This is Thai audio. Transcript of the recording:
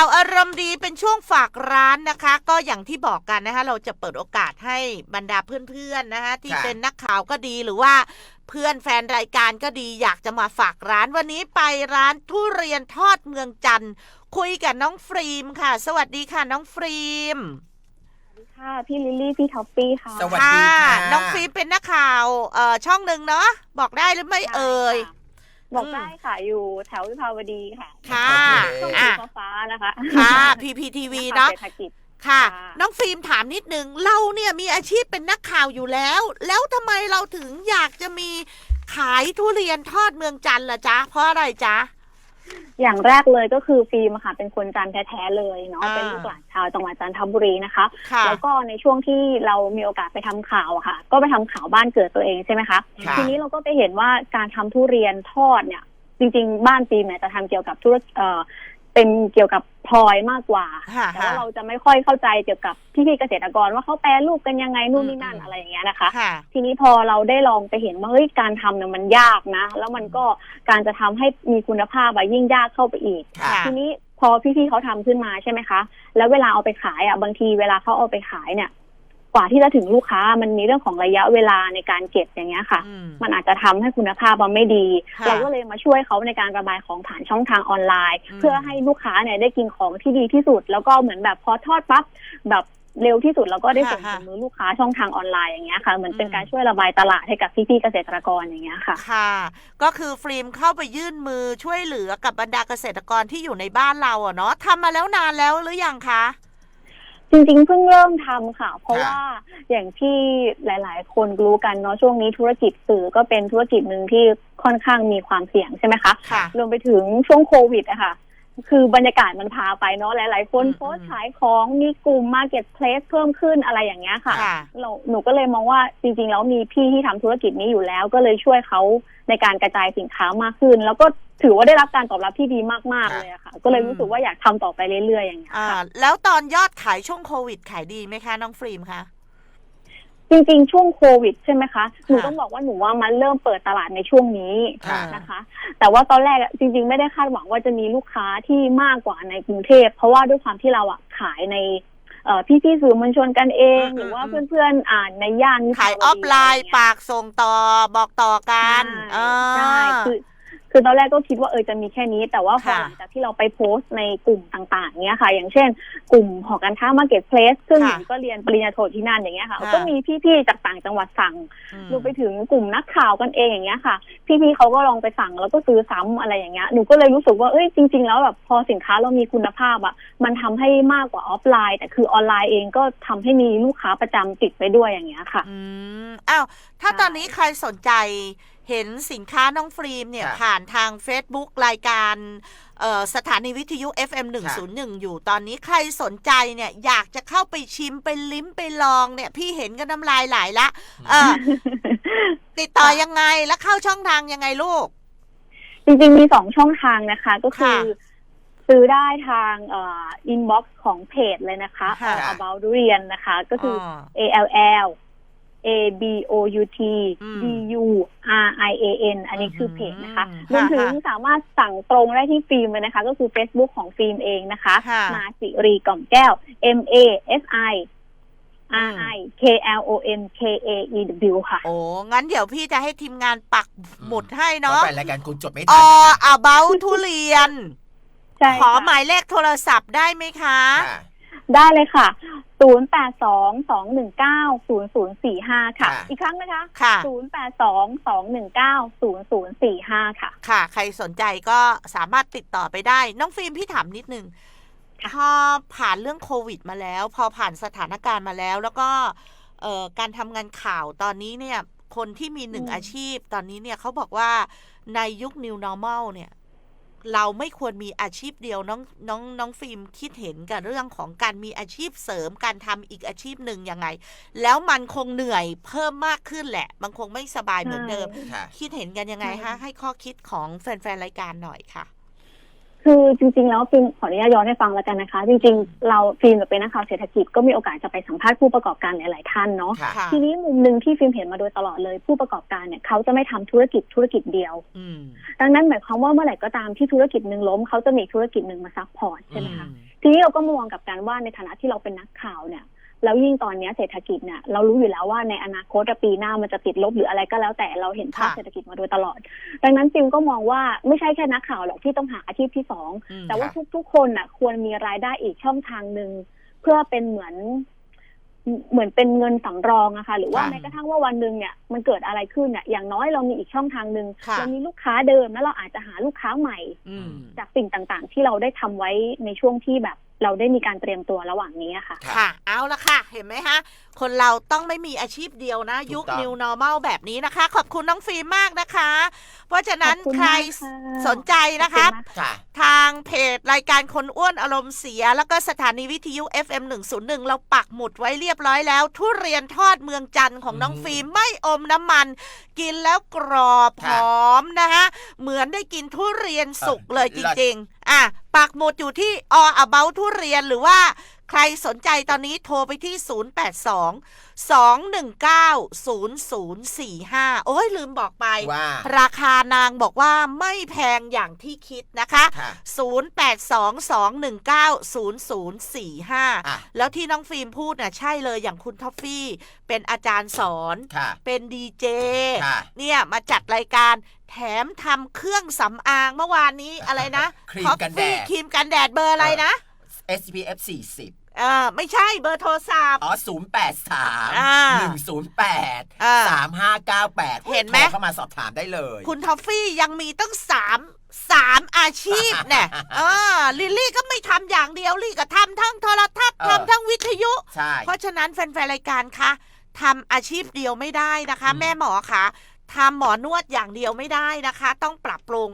ข่าวอารมณ์ดีเป็นช่วงฝากร้านนะคะ ก็อย่างที่บอกกันนะคะเราจะเปิดโอกาสให้บรรดาเพื่อนๆนะคะที่ค่ะเป็นนักข่าวก็ดีหรือว่าเพื่อนแฟนรายการก็ดีอยากจะมาฝากร้านวันนี้ไปร้านทุเรียนทอดเมืองจันทร์คุยกับน้องฟรีมค่ะ สวัสดีค่ะน้องฟรีมค่ะพี่ลิลลี่พี่ท็อปปี้ค่ะสวัสดีค่ะ น้องฟรีมเป็นนักข่าวเอ่อช่องหนึ่งเนาะบอกได้หรือไม่เอ่ย บอกได้ค่ะอยู่แถววิภาวดีค่ะค่ะช่องอะสีฟ้าๆนะคะค่ะ PPTV เนาะ เศรษฐกิจ ค่ะ ค่ะ น้องฟิล์มถามนิดนึง เราเนี่ยมีอาชีพเป็นนักข่าวอยู่แล้ว แล้วทำไมเราถึงอยากจะมีขายทุเรียนทอดเมืองจันทร์ล่ะจ๊ะ เพราะอะไรจ๊ะ อย่างแรกเลยก็คือฟิล์มอะค่ะ เป็นคนจันทร์แท้ๆเลยเนาะอ่าเป็นลูกหลานชาวจังหวัดจันทบุรีนะคะค่ะแล้วก็ในช่วงที่เรามีโอกาสไปทำข่าวอะค่ะ ก็ไปทำข่าวบ้านเกิดตัวเองใช่ไหมคะค่ะทีนี้เราก็ไปเห็นว่าการทำทุเรียนทอดเนี่ยจริงๆ บ้านฟิล์มเนี่ยจะทำเกี่ยวกับธุรเอ่อ เป็นเกี่ยวกับพลอยมากกว่าค่ะแต่ว่าเราจะไม่ค่อยเข้าใจเกี่ยวกับพี่ๆเกษตรกรว่าเขาแปรรูปกันยังไงนู่นนี่นั่นอืมอะไรอย่างเงี้ยนะคะ ค่ะ ทีนี้พอเราได้ลองไปเห็นว่าเฮ้ยการทำเนี่ยมันยากนะ แล้วมันก็การจะทำให้มีคุณภาพอะยิ่งยากเข้าไปอีก ค่ะค่ะทีนี้พอพี่ๆเขาทำขึ้นมาใช่ไหมคะ แล้วเวลาเอาไปขายอะบางทีเวลาเขาเอาไปขายเนี่ยก ว่าที่จะถึงลูกค้ามันมีเรื่องของระยะเวลาในการเก็บอย่างเงี้ยค่ะ อืม มันอาจจะทำให้คุณภาพมันไม่ดี ค่ะเราก็เลยมาช่วยเขาในการระบายของผ่านช่องทางออนไลน์ อืม เพื่อให้ลูกค้าเนี่ยได้กินของที่ดีที่สุด แล้วก็เหมือนแบบพอทอดปั๊บแบบเร็วที่สุดแล้วก็ได้ส่งถึงมือลูกค้าช่องทางออนไลน์อย่างเงี้ยค่ะเหมือนเป็นการช่วยระบายตลาดให้กับพี่ๆเกษตรกรอย่างเงี้ยค่ะ ค่ะ ก็คือฟิล์มเข้าไปยื่นมือช่วยเหลือกับบรรดาเกษตรกรที่อยู่ในบ้านเราอะเนาะทำมาแล้วนานแล้วหรือยังคะ จริงๆ เพิ่งเริ่มทำค่ะ เพราะค่ะว่าอย่างที่หลาย ๆ คนรู้กันเนาะช่วงนี้ธุรกิจสื่อก็เป็นธุรกิจหนึ่งที่ค่อนข้างมีความเสี่ยงใช่ไหมคะค่ะรวมไปถึงช่วงโควิดอะค่ะ คือบรรยากาศมันพาไปเนาะหลาย ๆ คนอืมโพสต์ขายของมีกลุ่มมาเก็ตเพลสเพิ่มขึ้นอะไรอย่างเงี้ยค่ะค่ะ เราหนูก็เลยมองว่าจริง ๆ แล้วมีพี่ที่ทำธุรกิจนี้อยู่แล้ว ก็เลยช่วยเขาในการกระจายสินค้ามากขึ้น แล้วก็ถือว่าได้รับการตอบรับที่ดีมาก ๆ เลยอะค่ะ ก็เลยรู้สึกว่าอยากทำต่อไปเรื่อย ๆ อย่างเงี้ยอ่าค่ะ แล้วตอนยอดขายช่วงโควิดขายดีไหมคะน้องฟิล์มคะ จริงๆ ช่วงโควิดใช่ไหมคะหนูค่ะต้องบอกว่าหนูว่ามันเริ่มเปิดตลาดในช่วงนี้ค่ะ นะคะ แต่ว่าตอนแรกอะจริง ๆ ไม่ได้คาดหวังว่าจะมีลูกค้าที่มากกว่าในกรุงเทพ เพราะว่าด้วยความที่เราอะขายในเอ่อพี่ๆสื่อมวลชนกันเอง อืมหรือว่าอืม เพื่อนๆอ่านในย่านวิภวขายดีออฟไลน์อะรเงี้ย ปากส่งต่อบอกต่อกัน ใช่อ่าใช่คือ คือตอนแรกก็คิดว่าเออจะมีแค่นี้ แต่ว่าพอค่ะหลังจากที่เราไปโพสต์ในกลุ่มต่างๆเนี้ยค่ะ อย่างเช่น กลุ่มหอการค้ามาร์เก็ตเพลสซึ่งหค่ะนูก็เรียนปริญญาโทที่นั่นอย่างเงี้ยค่ะค่ะก็มีพี่ๆจากต่างจังหวัดสั่งอืมรวมไปถึงกลุ่มนักข่าวกันเองอย่างเงี้ยค่ะ พี่ๆเขาก็ลองไปสั่งแล้วก็ซื้อซ้ำอะไรอย่างเงี้ยหนูก็เลยรู้สึกว่าเอ้ยจริง ๆ แล้วแบบพอสินค้าเรามีคุณภาพอะมันทำให้มากกว่าออฟไลน์ แต่คือออนไลน์เองก็ทำให้มีลูกค้าประจำติดไปด้วยอย่างเงี้ยค่ะอืมอ้าวถ้าใช่ตอนนี้ใครสนใจ เห็นสินค้าน้องฟรีมเนี่ยค่ะผ่านทาง Facebook รายการเอ่อสถานีวิทยุ FM 101 อยู่ตอนนี้ใครสนใจเนี่ยอยากจะเข้าไปชิมไปลิ้มไปลองเนี่ยพี่เห็นก็น้ำลายไหลละเออติดต่อยังไงแล้วเข้าช่องทางยังไงลูก จริงๆ มีสองช่องทางนะคะ ก็คือค่ะซื้อได้ทางเอ่ออินบ็อกซ์ของเพจเลยนะคะ ค่ะเอ่อ about ดุเรียนนะคะ ก็คืออ A L L A B O U T อืม D U R I A N อันนี้คือเพจนะคะอืมรวมถึงค่ะสามารถสั่งตรงได้ที่ฟิล์มเลยนะคะ ก็คือ Facebook ของฟิล์มเองนะคะค่ะมาสิรีกล่อมแก้ว M A S I R I K L O M K A E W ค่ะ โอ้ งั้นเดี๋ยวพี่จะให้ทีมงานปักหมุดให้เพราะเนาะแฟนรายการคุณจดไม่อทันนะคะอาเบาทุเรียนใช่ขอค่ะหมายเลขโทรศัพท์ได้ไหมคะค่ะ ได้เลยค่ะ 0 8 2 2 1 9 0 0 4 5 ค่ะ ค่ะ อีกครั้งนะคะ ค่ะ 0 8 2 2 1 9 0 0 4 5 ค่ะ ค่ะ ใครสนใจก็สามารถติดต่อไปได้ น้องฟิล์มพี่ถามนิดนึงค่ะ พอผ่านเรื่องโควิดมาแล้ว พอผ่านสถานการณ์มาแล้ว แล้วก็เอ่อการทำงานข่าวตอนนี้เนี่ย คนที่มีหนึ่งอาชีพ ตอนนี้เนี่ยเขาบอกว่าในยุค new normal เนี่ย เราไม่ควรมีอาชีพเดียวน้องน้องน้องฟิล์มคิดเห็นกับเรื่องของการมีอาชีพเสริมการทำอีกอาชีพหนึ่งยังไง แล้วมันคงเหนื่อยเพิ่มมากขึ้นแหละ มันคงไม่สบายเหมือนเดิมค่ะคิดเห็นกันยังไงใช่ฮะให้ข้อคิดของแฟนๆรายการหน่อยค่ะ คือจริงๆแล้วฟิล์มขออนุญาตย้อนให้ฟังแล้วกันนะคะ จริงๆ เราฟิล์มเป็นนักข่าวเศรษฐกิจก็มีโอกาสจะไปสัมภาษณ์ผู้ประกอบการหลายๆท่านเนาะค่ะค่ะทีนี้มุมหนึ่งที่ฟิล์มเห็นมาโดยตลอดเลย ผู้ประกอบการเนี่ยเขาจะไม่ทำธุรกิจธุรกิจเดียว อืมดังนั้นหมายความว่าเมื่อไหร่ก็ตามที่ธุรกิจหนึ่งล้มเขาจะมีธุรกิจหนึ่งมาซัพพอร์ตใช่ไหมคะ อืม ทีนี้เราก็มองกับการว่าในฐานะที่เราเป็นนักข่าวเนี่ย แล้วยิ่งตอนเนี้ยเศรษฐกิจเนี่ยเรารู้อยู่แล้วว่าในอนาคตปีหน้ามันจะติดลบหรืออะไรก็แล้วแต่เราเห็นภาพค่ะเศรษฐกิจมาโดยตลอด ดังนั้นฟิล์มก็มองว่าไม่ใช่แค่นักข่าวหรอกที่ต้องหาอาชีพที่สองอืมแต่ว่าครับทุกๆคนน่ะ ควรมีรายได้อีกช่องทางหนึ่งเพื่อเป็นเหมือนเหมือนเป็นเงินสำรองอะค่ะ หรือว่าค่ะแม้กระทั่งว่าวันหนึ่งเนี่ยมันเกิดอะไรขึ้นเนี่ยอย่างน้อยเรามีอีกช่องทางหนึ่งค่ะเรามีลูกค้าเดิมแล้วเราอาจจะหาลูกค้าใหม่อืมจากสิ่งต่างๆ ที่เราได้ทำไว้ในช่วงที่แบบ เราได้มีการเตรียมตัวระหว่างนี้ค่ะ ค่ะ เอาละค่ะ เห็นไหมฮะ คนเราต้องไม่มีอาชีพเดียวนะถูกยุคต้อง New Normal แบบนี้นะคะ ขอบคุณน้องฟิล์มมากนะคะ เพราะฉะนั้นขอบคุณใครมากค่ะสนใจนะครับขอบคุณมากค่ะทางเพจรายการคนอ้วนอารมณ์เสีย แล้วก็สถานีวิทยุ FM 101 เราปักหมุดไว้เรียบร้อยแล้ว ทุเรียนทอดเมืองจันทร์ของน้องอืมฟิล์มไม่อมน้ำมัน กินแล้วกรอบหค่ะอมนะคะเหมือนได้กินทุเรียนสุกเออเลยจเลิศริง ๆ อะปักหมุดอยู่ที่อ about ทุเรียนหรือว่า ใครสนใจตอนนี้โทรไปที่ 082 219 0045 โอ้ยลืมบอกไปว่าราคานางบอกว่าไม่แพงอย่างที่คิดนะคะค่ะ0822190045อะแล้วที่น้องฟิล์มพูดน่ะใช่เลยอย่างคุณท็อฟฟี่ เป็นอาจารย์สอนค่ะเป็นดีเจค่ะเนี่ยมาจัดรายการแถมทำเครื่องสำอางเมื่อวานนี้อะไรนะครีมกันแดด Toffee ครีมกันแดดเบอร์อะไรนะ SPF 40เออไม่ใช่เบอร์โทรศัพท์ อ๋อ 083อ่า108อ่า3598 เห็นไหมโทรเข้ามาสอบถามได้เลย คุณท็อฟฟี่ยังมีตั้งสามสามอาชีพเนี่ยเออลิลลี่ก็ไม่ทำอย่างเดียวลี่ก็ทำทั้งโทรทัศน์เออทำทั้งวิทยุใช่เพราะฉะนั้นแฟนๆรายการคะทำอาชีพเดียวไม่ได้นะคะอืมแม่หมอคะทำหมอนวดอย่างเดียวไม่ได้นะคะ ต้องปรับปรุง